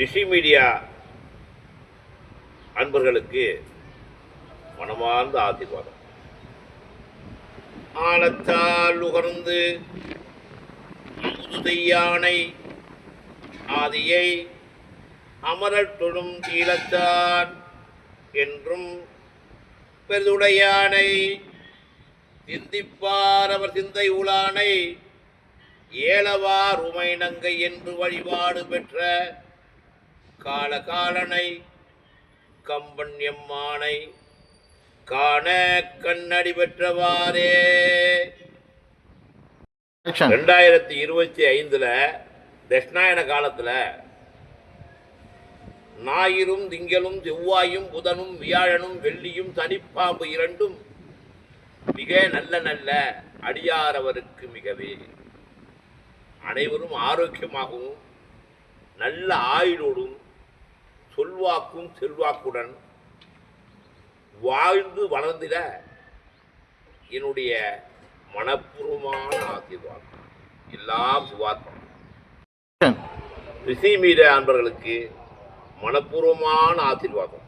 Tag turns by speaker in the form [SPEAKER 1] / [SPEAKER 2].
[SPEAKER 1] ரிஷி media அன்பர்களுக்கு மனமார்ந்த ஆசீர்வாதம். ஆழத்தால் உகர்ந்து யானை ஆதியை அமரர் தொழும் தீலத்தான் என்றும் பெருதுடையானை சிந்திப்பார் அவர் சிந்தை உலானை ஏலவார் உமை நங்கை என்று வழிபாடு பெற்ற காலகாலனை கம்பன் எம்மானை காண கண்ணடி பெற்றவாறே. ரெண்டாயிரத்தி இருபத்தி ஐந்துல தட்சிணாயன காலத்துல ஞாயிறும் திங்களும் செவ்வாயும் புதனும் வியாழனும் வெள்ளியும் தனிப்பாம்பு இரண்டும் மிக நல்ல நல்ல அடியாரவருக்கு மிகவே. அனைவரும் ஆரோக்கியமாகவும் நல்ல ஆயுளோடும் சொல்வாக்கும் செல்வாக்குடன் வாழ்ந்து வளர்ந்திட என்னுடைய மனப்பூர்வமான ஆசீர்வாதம். எல்லாம் சுவார்த்தம்
[SPEAKER 2] ஆக்ஷன்
[SPEAKER 1] ரிஷி மீடியா அன்பர்களுக்கு மனப்பூர்வமான ஆசீர்வாதம்.